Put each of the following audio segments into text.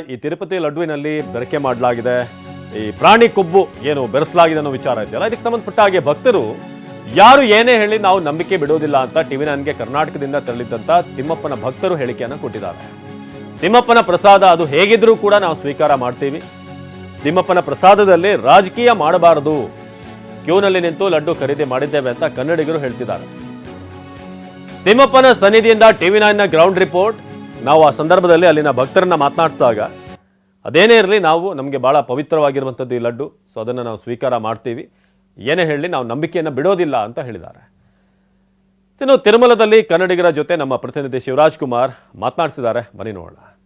ಈ ತಿರುಪತಿ ಲಡ್ಡುವಿನಲ್ಲಿ ಬೆರಕೆ ಮಾಡಲಾಗಿದೆ. ಈ ಪ್ರಾಣಿ ಕೊಬ್ಬು ಏನು ಬೆರೆಸಲಾಗಿದೆ ಅನ್ನೋ ವಿಚಾರ ಇದೆಯಲ್ಲ ಇದಕ್ಕೆ ಸಂಬಂಧಪಟ್ಟ ಹಾಗೆ ಭಕ್ತರು ಯಾರು ಏನೇ ಹೇಳಿ ನಾವು ನಂಬಿಕೆ ಬಿಡೋದಿಲ್ಲ ಅಂತ ಟಿವಿ ನನ್ಗೆ ಕರ್ನಾಟಕದಿಂದ ತೆರಳಿದ್ದಂತ ತಿಮ್ಮಪ್ಪನ ಭಕ್ತರು ಹೇಳಿಕೆಯನ್ನು ಕೊಟ್ಟಿದ್ದಾರೆ. ತಿಮ್ಮಪ್ಪನ ಪ್ರಸಾದ ಅದು ಹೇಗಿದ್ರೂ ಕೂಡ ನಾವು ಸ್ವೀಕಾರ ಮಾಡ್ತೀವಿ. ತಿಮ್ಮಪ್ಪನ ಪ್ರಸಾದದಲ್ಲಿ ರಾಜಕೀಯ ಮಾಡಬಾರದು. ಕ್ಯೂನಲ್ಲಿ ನಿಂತು ಲಡ್ಡು ಖರೀದಿ ಮಾಡಿದ್ದೇವೆ ಅಂತ ಕನ್ನಡಿಗರು ಹೇಳ್ತಿದ್ದಾರೆ. ತಿಮ್ಮಪ್ಪನ ಸನ್ನಿಧಿಯಿಂದ ಟಿವಿ ನೈನ್ನ ಗ್ರೌಂಡ್ ರಿಪೋರ್ಟ್ ನಾವು ಆ ಸಂದರ್ಭದಲ್ಲಿ ಅಲ್ಲಿನ ಭಕ್ತರನ್ನ ಮಾತನಾಡಿಸಿದಾಗ ಅದೇನೇ ಇರಲಿ, ನಾವು ನಮಗೆ ಭಾಳ ಪವಿತ್ರವಾಗಿರುವಂಥದ್ದು ಈ ಲಡ್ಡು. ಸೊ ಅದನ್ನು ನಾವು ಸ್ವೀಕಾರ ಮಾಡ್ತೀವಿ. ಏನೇ ಹೇಳಿ ನಾವು ನಂಬಿಕೆಯನ್ನು ಬಿಡೋದಿಲ್ಲ ಅಂತ ಹೇಳಿದ್ದಾರೆ. ಇನ್ನು ತಿರುಮಲದಲ್ಲಿ ಕನ್ನಡಿಗರ ಜೊತೆ ನಮ್ಮ ಪ್ರತಿನಿಧಿ ಶಿವರಾಜ್ ಕುಮಾರ್ ಮಾತನಾಡಿಸಿದ್ದಾರೆ. ಬನ್ನಿ ನೋಡೋಣ.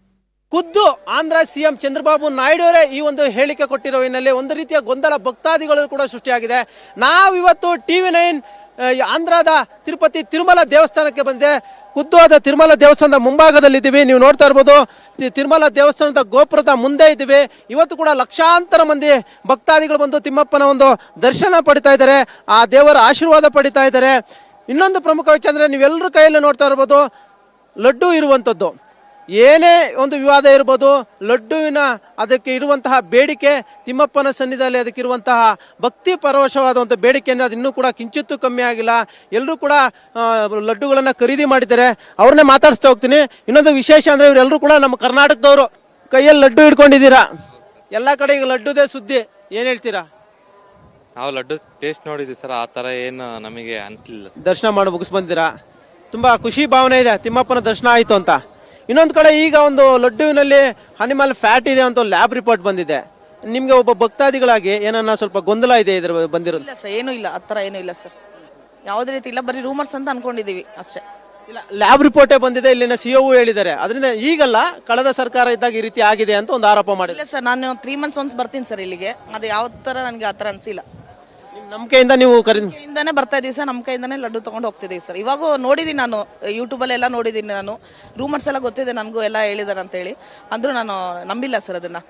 ಖುದ್ದು ಆಂಧ್ರ ಸಿಎಂ ಚಂದ್ರಬಾಬು ನಾಯ್ಡು ಅವರೇ ಈ ಒಂದು ಹೇಳಿಕೆ ಕೊಟ್ಟಿರೋ ಹಿನ್ನೆಲೆ ಒಂದು ರೀತಿಯ ಗೊಂದಲ ಭಕ್ತಾದಿಗಳು ಕೂಡ ಸೃಷ್ಟಿಯಾಗಿದೆ. ನಾವಿವತ್ತು ಟಿ ವಿ ನೈನ್ ಆಂಧ್ರದ ತಿರುಪತಿ ತಿರುಮಲ ದೇವಸ್ಥಾನಕ್ಕೆ ಬಂದೆ. ಖುದ್ದು ಆದ ತಿರುಮಲ ದೇವಸ್ಥಾನದ ಮುಂಭಾಗದಲ್ಲಿದ್ದೀವಿ. ನೀವು ನೋಡ್ತಾ ಇರ್ಬೋದು ತಿರುಮಲ ದೇವಸ್ಥಾನದ ಗೋಪುರದ ಮುಂದೆ ಇದ್ದೀವಿ. ಇವತ್ತು ಕೂಡ ಲಕ್ಷಾಂತರ ಮಂದಿ ಭಕ್ತಾದಿಗಳು ಬಂದು ತಿಮ್ಮಪ್ಪನ ಒಂದು ದರ್ಶನ ಪಡಿತಾ ಇದ್ದಾರೆ. ಆ ದೇವರ ಆಶೀರ್ವಾದ ಪಡಿತಾ ಇದ್ದಾರೆ. ಇನ್ನೊಂದು ಪ್ರಮುಖ ವಿಚಾರ ಅಂದರೆ ನೀವೆಲ್ಲರೂ ಕೈಯಲ್ಲಿ ನೋಡ್ತಾ ಇರ್ಬೋದು, ಲಡ್ಡು ಇರುವಂಥದ್ದು ಏನೇ ಒಂದು ವಿವಾದ ಇರ್ಬೋದು ಲಡ್ಡುವಿನ ಅದಕ್ಕೆ ಇರುವಂತಹ ಬೇಡಿಕೆ ತಿಮ್ಮಪ್ಪನ ಸನ್ನಿಧಿಯಲ್ಲಿ ಅದಕ್ಕಿರುವಂತಹ ಭಕ್ತಿ ಪರವಶವಾದಂಥ ಬೇಡಿಕೆಯಿಂದ ಅದು ಇನ್ನೂ ಕೂಡ ಕಿಂಚಿತ್ತೂ ಕಮ್ಮಿ ಆಗಿಲ್ಲ. ಎಲ್ಲರೂ ಕೂಡ ಲಡ್ಡುಗಳನ್ನು ಖರೀದಿ ಮಾಡಿದ್ದಾರೆ. ಅವ್ರನ್ನೇ ಮಾತಾಡಿಸ್ತಾ ಹೋಗ್ತೀನಿ. ಇನ್ನೊಂದು ವಿಶೇಷ ಅಂದರೆ ಇವರೆಲ್ಲರೂ ಕೂಡ ನಮ್ಮ ಕರ್ನಾಟಕದವರು. ಕೈಯಲ್ಲಿ ಲಡ್ಡು ಹಿಡ್ಕೊಂಡಿದ್ದೀರಾ? ಎಲ್ಲ ಕಡೆ ಈಗ ಲಡ್ಡುದೇ ಸುದ್ದಿ. ಏನು ಹೇಳ್ತೀರಾ? ನಾವು ಲಡ್ಡು ಟೇಸ್ಟ್ ನೋಡಿದ್ವಿ ಸರ್. ಆ ಥರ ಏನು ನಮಗೆ ಅನಿಸ್ಲಿಲ್ಲ ದರ್ಶನ ಮಾಡಿ ಮುಗಿಸ್ಬಂದಿರಾ ತುಂಬ ಖುಷಿ ಭಾವನೆ ಇದೆ. ತಿಮ್ಮಪ್ಪನ ದರ್ಶನ ಆಯಿತು ಅಂತ. ಇನ್ನೊಂದು ಕಡೆ ಈಗ ಒಂದು ಲಡ್ಡುವಿನಲ್ಲಿ ಅನಿಮಲ್ ಫ್ಯಾಟ್ ಇದೆ ಅಂತ ಲ್ಯಾಬ್ ರಿಪೋರ್ಟ್ ಬಂದಿದೆ. ನಿಮಗೆ ಒಬ್ಬ ಭಕ್ತಾದಿಗಳಾಗಿ ಏನನ್ನ ಸ್ವಲ್ಪ ಗೊಂದಲ ಇದೆ ಇದ್ರ ಬಂದಿರೋದು? ಇಲ್ಲ ಸರ್ ಏನೂ ಇಲ್ಲ ಆ ಥರ ಏನೂ ಇಲ್ಲ ಸರ್. ಯಾವುದೇ ರೀತಿ ಇಲ್ಲ ಬರೀ ರೂಮರ್ಸ್ ಅಂತ ಅನ್ಕೊಂಡಿದೀವಿ ಅಷ್ಟೇ. ಇಲ್ಲ ಲ್ಯಾಬ್ ರಿಪೋರ್ಟೇ ಬಂದಿದೆ ಇಲ್ಲಿನ ಸಿ ಹೇಳಿದ್ದಾರೆ. ಅದರಿಂದ ಈಗಲ್ಲ ಕಳೆದ ಸರ್ಕಾರ ಇದ್ದಾಗ ಈ ರೀತಿ ಆಗಿದೆ ಅಂತ ಒಂದು ಆರೋಪ ಮಾಡಿದೆ ಇಲ್ಲ ಸರ್ ನಾನು ತ್ರೀ ಮಂತ್ಸ್ ಒನ್ಸ್ ಬರ್ತೀನಿ ಸರ್ ಇಲ್ಲಿಗೆ. ಅದು ಯಾವ ಥರ ನನಗೆ ಆ ಥರ ಅನಿಸಿಲ್ಲ. ನಿಮ್ಮ ನಂಬಿಕೆಯಿಂದ ನೀವು ಕರಿ ಕೈಯಿಂದಾನೇ ಬರ್ತಾ ಇದೀವಿ ಸರ್. ನಮ್ಮ ಕೈಯಿಂದಾನೆ ಲಡ್ಡು ತಗೊಂಡು ಹೋಗ್ತಿದ್ದೀವಿ ಸರ್. ಇವಾಗ ನೋಡಿದ್ದೀನಿ ನಾನು ಯೂಟ್ಯೂಬಲ್ಲೆಲ್ಲ ನೋಡಿದ್ದೀನಿ ನಾನು. ರೂಮರ್ಸ್ ಎಲ್ಲ ಗೊತ್ತಿದೆ ನನಗೂ ಎಲ್ಲ ಹೇಳಿದ್ದಾರೆ ಅಂತೇಳಿ ಅಂದರೂ ನಾನು ನಂಬಿಲ್ಲ ಸರ್ ಅದನ್ನು.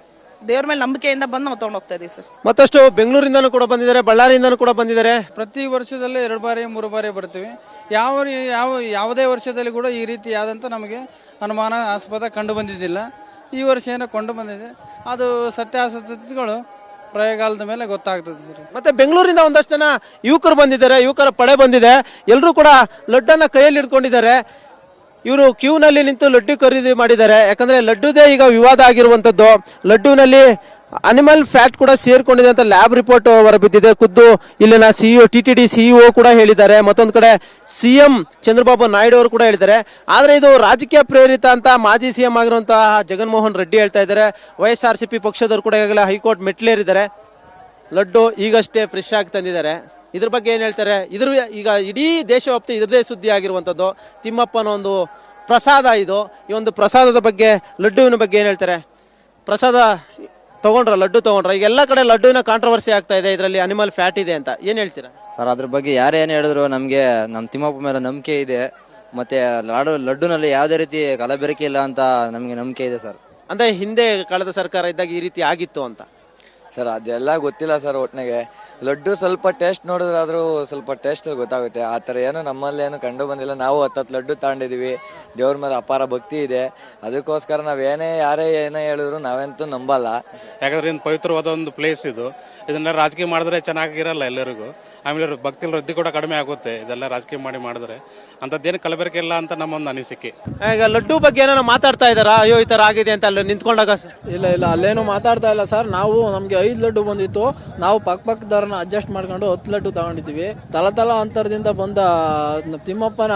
ದೇವ್ರ ಮೇಲೆ ನಂಬಿಕೆಯಿಂದ ಬಂದು ನಾವು ತಗೊಂಡು ಹೋಗ್ತಾ ಇದೀವಿ ಸರ್. ಮತ್ತಷ್ಟು ಬೆಂಗಳೂರಿಂದನೂ ಕೂಡ ಬಂದಿದ್ದಾರೆ ಬಳ್ಳಾರಿಯಿಂದನೂ ಕೂಡ ಬಂದಿದ್ದಾರೆ. ಪ್ರತಿ ವರ್ಷದಲ್ಲಿ ಎರಡು ಬಾರಿ ಮೂರು ಬಾರಿ ಬರ್ತೀವಿ. ಯಾವ ರೀ- ಯಾವ ಯಾವುದೇ ವರ್ಷದಲ್ಲಿ ಕೂಡ ಈ ರೀತಿ ಆದಂಥ ನಮಗೆ ಅನುಮಾನ ಆಸ್ಪದ ಕಂಡು ಬಂದಿದ್ದಿಲ್ಲ. ಈ ವರ್ಷ ಏನೋ ಕೊಂಡು ಬಂದಿದೆ. ಅದು ಸತ್ಯಾಸತ್ಯತೆಗಳು ಪ್ರಯೋಗಾಲದ ಮೇಲೆ ಗೊತ್ತಾಗ್ತದೆ ಸರ್. ಮತ್ತೆ ಬೆಂಗಳೂರಿಂದ ಒಂದಷ್ಟು ಜನ ಯುವಕರು ಬಂದಿದ್ದಾರೆ, ಯುವಕರ ಪಡೆ ಬಂದಿದೆ. ಎಲ್ಲರೂ ಕೂಡ ಲಡ್ಡನ್ನ ಕೈಯಲ್ಲಿ ಹಿಡ್ಕೊಂಡಿದ್ದಾರೆ. ಇವರು ಕ್ಯೂನಲ್ಲಿ ನಿಂತು ಲಡ್ಡು ಖರೀದಿ ಮಾಡಿದ್ದಾರೆ. ಯಾಕಂದ್ರೆ ಲಡ್ಡುದೇ ಈಗ ವಿವಾದ ಆಗಿರುವಂಥದ್ದು ಲಡ್ಡುವಿನಲ್ಲಿ ಅನಿಮಲ್ ಫ್ಯಾಟ್ ಕೂಡ ಸೇರ್ಕೊಂಡಿದೆ ಅಂತ ಲ್ಯಾಬ್ ರಿಪೋರ್ಟ್ ಹೊರಬಿದ್ದಿದೆ. ಖುದ್ದು ಇಲ್ಲಿನ CEO T T D CEO ಕೂಡ ಹೇಳಿದ್ದಾರೆ. ಮತ್ತೊಂದು ಕಡೆ ಸಿ ಎಂ ಚಂದ್ರಬಾಬು ನಾಯ್ಡು ಅವರು ಕೂಡ ಹೇಳಿದ್ದಾರೆ. ಆದರೆ ಇದು ರಾಜಕೀಯ ಪ್ರೇರಿತ ಅಂತ ಮಾಜಿ ಸಿ ಎಂ ಆಗಿರುವಂತಹ ಜಗನ್ಮೋಹನ್ ರೆಡ್ಡಿ ಹೇಳ್ತಾ ಇದ್ದಾರೆ. YSR S R C P ಪಕ್ಷದವರು ಕೂಡ ಈಗಾಗಲೇ ಹೈಕೋರ್ಟ್ ಮೆಟ್ಲೇರಿದ್ದಾರೆ ಲಡ್ಡು ಈಗಷ್ಟೇ ಫ್ರೆಶ್ ಆಗಿ ತಂದಿದ್ದಾರೆ. ಇದ್ರ ಬಗ್ಗೆ ಏನು ಹೇಳ್ತಾರೆ? ಇದ್ರ ಈಗ ಇಡೀ ದೇಶವ್ಯಾಪ್ತಿ ಇದ್ರದೇ ಸುದ್ದಿ ಆಗಿರುವಂಥದ್ದು. ತಿಮ್ಮಪ್ಪನ ಒಂದು ಪ್ರಸಾದ ಇದು. ಈ ಒಂದು ಪ್ರಸಾದದ ಬಗ್ಗೆ, ಲಡ್ಡುವಿನ ಬಗ್ಗೆ ಏನು ಹೇಳ್ತಾರೆ? ಪ್ರಸಾದ ತಗೊಂಡ್ರ ಲಡ್ಡು ತಗೊಂಡ್ರ ಈಗ ಎಲ್ಲ ಕಡೆ ಲಡ್ಡುವಿನ ಕಾಂಟ್ರವರ್ಸಿ ಆಗ್ತಾ ಇದೆ ಇದರಲ್ಲಿ ಅನಿಮಲ್ ಫ್ಯಾಟ್ ಇದೆ ಅಂತ. ಏನು ಹೇಳ್ತೀರಾ? ಸರ್ ಅದ್ರ ಬಗ್ಗೆ ಯಾರು ಏನು ಹೇಳಿದ್ರು ನಮಗೆ ನಮ್ಮ ತಿಮ್ಮಪ್ಪ ಮೇಲೆ ನಂಬಿಕೆ ಇದೆ ಮತ್ತೆ ಲಾಡು ಲಡ್ಡುನಲ್ಲಿ ಯಾವುದೇ ರೀತಿ ಕಲಬೆರಕೆ ಇಲ್ಲ ಅಂತ ನಮಗೆ ನಂಬಿಕೆ ಇದೆ ಸರ್. ಅಂದರೆ ಹಿಂದೆ ಕಳೆದ ಸರ್ಕಾರ ಇದ್ದಾಗ ಈ ರೀತಿ ಆಗಿತ್ತು ಅಂತ. ಸರ್ ಅದೆಲ್ಲ ಗೊತ್ತಿಲ್ಲ ಸರ್ ಒಟ್ಟಿನಾಗೆ ಲಡ್ಡು ಸ್ವಲ್ಪ ಟೇಸ್ಟ್ ನೋಡಿದ್ರಾದ್ರೂ ಸ್ವಲ್ಪ ಟೇಸ್ಟ್ ಗೊತ್ತಾಗುತ್ತೆ. ಆ ಥರ ಏನು ನಮ್ಮಲ್ಲಿ ಏನು ಕಂಡು ಬಂದಿಲ್ಲ. ನಾವು ಹತ್ತತ್ತು ಲಡ್ಡು ತಗೊಂಡಿದ್ದೀವಿ. ದೇವ್ರ ಮೇಲೆ ಅಪಾರ ಭಕ್ತಿ ಇದೆ. ಅದಕ್ಕೋಸ್ಕರ ನಾವೇನೇ ಯಾರೇ ಏನೇ ಹೇಳಿದ್ರು ನಾವಂತೂ ನಂಬಲ್ಲ. ಯಾಕಂದ್ರೆ ಇನ್ನು ಪವಿತ್ರವಾದ ಒಂದು ಪ್ಲೇಸ್ ಇದು. ಇದನ್ನ ರಾಜಕೀಯ ಮಾಡಿದ್ರೆ ಚೆನ್ನಾಗಿರಲ್ಲ ಎಲ್ಲರಿಗೂ. ಆಮೇಲೆ ಭಕ್ತಿ ವೃದ್ಧಿ ಕೂಡ ಕಡಿಮೆ ಆಗುತ್ತೆ. ಇದೆಲ್ಲ ರಾಜಕೀಯ ಮಾಡಿ ಮಾಡಿದ್ರೆ. ಅಂಥದ್ದೇನು ಕಲಬೆರಕೆ ಇಲ್ಲ ಅಂತ ನಮ್ಮ ಒಂದು ಅನಿಸಿಕೆ. ಈಗ ಲಡ್ಡು ಬಗ್ಗೆ ಏನಾರ ಮಾತಾಡ್ತಾ ಇದ್ದಾರಾ? ಅಯ್ಯೋ ಈ ಥರ ಆಗಿದೆ ಅಂತ ಅಲ್ಲಿ ನಿಂತ್ಕೊಂಡಾಗ ಇಲ್ಲ ಇಲ್ಲ ಅಲ್ಲೇನು ಮಾತಾಡ್ತಾ ಇಲ್ಲ ಸರ್. ನಾವು ನಮಗೆ ಐದು ಲಡ್ಡು ಬಂದಿತ್ತು. ನಾವು ಪಕ್ಕ ಪಕ್ಕದವ್ರನ್ನ ಅಡ್ಜಸ್ಟ್ ಮಾಡ್ಕೊಂಡು ಹತ್ತು ಲಡ್ಡು ತಗೊಂಡಿದ್ದೀವಿ. ತಲ ತಲ ಅಂತರದಿಂದ ಬಂದ ತಿಮ್ಮಪ್ಪನ